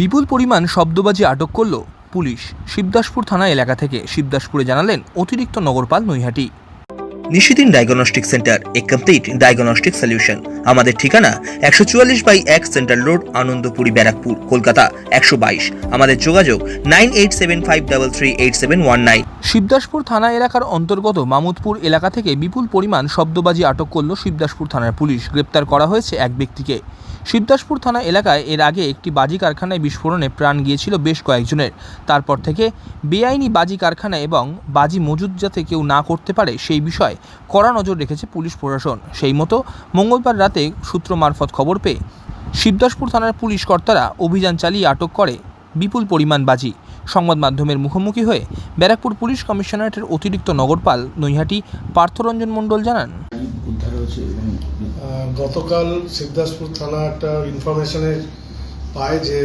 বিপুল পরিমাণ শব্দবাজি আটক করল পুলিশ। শিবদাসপুর থানা এলাকা থেকে শিবদাসপুরে জানালেন অতিরিক্ত নগরপাল Naihati. Nishidin diagnostic centre, a complete diagnostic solution. আমাদের ঠিকানা একশো চুয়াল্লিশ বাই এক সেন্ট্রাল রোড, আনন্দপুরি ব্যারাকপুর, কলকাতা, একশো বাইশ। আমাদের যোগাযোগ nine eight seven five double three eight seven one nine. Shibdaspur থানা এলাকার অন্তর্গত মামুদপুর এলাকা থেকে বিপুল পরিমাণ শব্দবাজি আটক করল শিবদাসপুর থানার পুলিশ। গ্রেপ্তার করা হয়েছে এক ব্যক্তিকে। শিবদাসপুর থানা এলাকায় এর আগে একটি বাজি কারখানায় বিস্ফোরণে প্রাণ গিয়েছিল বেশ কয়েকজনের। তারপর থেকে বেআইনি বাজি কারখানা এবং বাজি মজুদ যাতে কেউ না করতে পারে সেই বিষয়ে কড়া নজর রেখেছে পুলিশ প্রশাসন। সেই মতো মঙ্গলবার রাতে সূত্র মারফত খবর পেয়ে শিবদাসপুর থানার পুলিশ কর্তারা অভিযান চালিয়ে আটক করে বিপুল পরিমাণ বাজি। সংবাদ মাধ্যমের মুখোমুখি হয়ে ব্যারাকপুর পুলিশ কমিশনারেটের অতিরিক্ত নগরপাল নৈহাটি পার্থরঞ্জন মণ্ডল জানান। গতকাল শিবদাসপুর থানা একটা ইনফরমেশনের পায় যে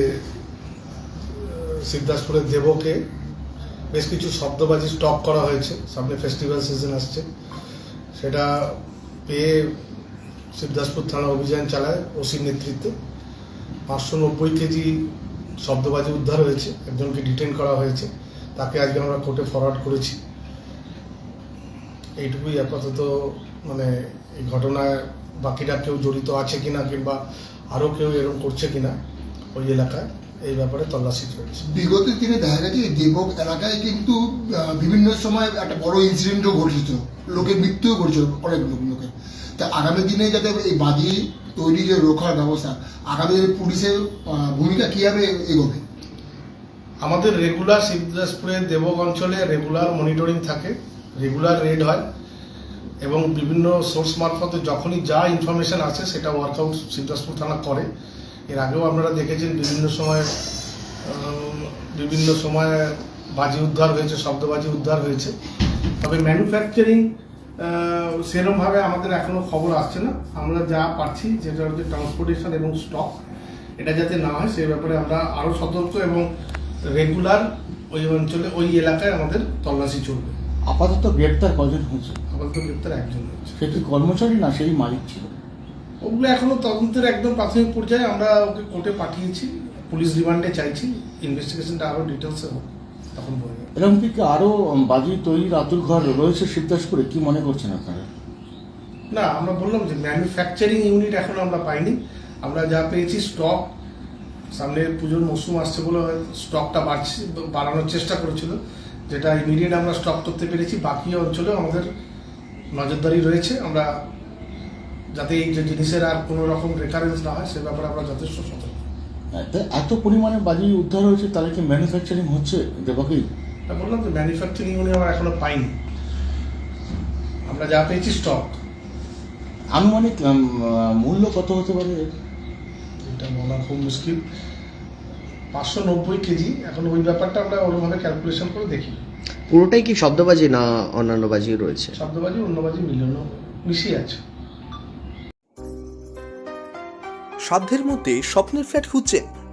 শিবদাসপুরের দেবকে বেশ কিছু শব্দবাজি স্টক করা হয়েছে। সামনে ফেস্টিভ্যাল সিজন আসছে। সেটা পেয়ে শিবদাসপুর থানা অভিযান চালায় ওসির নেতৃত্বে। পাঁচশো নব্বই কেজি শব্দবাজি উদ্ধার হয়েছে, একজনকে ডিটেন করা হয়েছে, তাকে আজকে আমরা কোর্টে ফরওয়ার্ড করেছি। এইটুকুই আপাতত মানে এই ঘটনায় বাকিরা কেউ জড়িত আছে কিনা কিংবা আরও কেউ এরকম করছে কিনা ওই এলাকায়, এই ব্যাপারে তল্লাশি চলছে। বিগত দিনে দেখা গেছে দেবক এলাকায় কিন্তু বিভিন্ন সময় একটা বড় ইনসিডেন্টও ঘটেছিল। লোকের মৃত্যুও ঘটেছিল, অনেক লোক লোকের। তা আগামী দিনে যাতে এই বাজি তৈরি যে রোখার ব্যবস্থা, আগামী পুলিশের ভূমিকা কীভাবে এগোবে? আমাদের রেগুলার শিবদাসপুরের দেবক অঞ্চলে রেগুলার মনিটরিং থাকে রেগুলার রেড হয়, এবং বিভিন্ন সোর্স মারফতে যখনই যা ইনফরমেশন আছে সেটা ওয়ার্কআউট শিবদাসপুর থানা করে। এর আগেও আপনারা দেখেছেন বিভিন্ন সময় বিভিন্ন সময় বাজি উদ্ধার হয়েছে, শব্দবাজি উদ্ধার হয়েছে। তবে ম্যানুফ্যাকচারিং সেরমভাবে আমাদের এখনও খবর আসছে না। আমরা যা পাচ্ছি যেটা হচ্ছে ট্রান্সপোর্টেশন এবং স্টক এটা যাতে না হয় সেই ব্যাপারে আমরা আরও সতর্ক এবং রেগুলার ওই অঞ্চলে ওই এলাকায় আমাদের তল্লাশি চলবে। আপাতত গ্রেপ্তার কজন হয়েছে? আপাতত গ্রেপ্তার একজন হয়েছে। সে কর্মচারী না সেই মালিক ছিল? ওগুলো এখনও তদন্তের একদম প্রাথমিক পর্যায়ে আমরা ওকে কোর্টে পাঠিয়েছি। পুলিশ রিমান্ডে চাইছি। ইনভেস্টিগেশনটা আরও ডিটেলসে হোক তখন বলব। এরকম কি কি আরও বাজি তৈরির আতুর ঘর রয়েছে শিবদাসপুরে কি মনে করছেন আপনারা? না আমরা বললাম যে ম্যানুফ্যাকচারিং ইউনিট এখন আমরা পাইনি। আমরা যা পেয়েছি স্টক সামনে পুজোর মৌসুম আসছে বলে স্টকটা বাড়ছি বাড়ানোর চেষ্টা করেছিল। যেটা ইমিডিয়েট আমরা স্টক করতে পেরেছি বাকি অঞ্চলেও আমাদের নজরদারি রয়েছে। আমরা যাতে এই যে জিনিসের আর কোনো রকম রেকারেন্স না হয় সে ব্যাপারে আমরা যথেষ্ট সতর্ক। হ্যাঁ, এত পরিমাণে বাজি উদ্ধার হয়েছে তাহলে কি ম্যানুফ্যাকচারিং হচ্ছে? দেবাকেই তা বললাম যে ম্যানুফ্যাকচারিং ইউনিট আমরা এখনও পাইনি। আমরা যা পেয়েছি স্টক আনুমানিক মূল্য কত হতে পারে? এটা বলা খুব মুশকিল। পাঁচশো নব্বই কেজি। এখন ওই ব্যাপারটা আমরা ওরকমভাবে ক্যালকুলেশন করে দেখি। পুরোটাই কি শব্দবাজি না অন্যান্য বাজি রয়েছে? শব্দবাজি অন্যবাজি মিলানো মিশিয়ে আছে। সাধ্যের মধ্যে স্বপ্নের ফ্ল্যাট খুঁজছেন।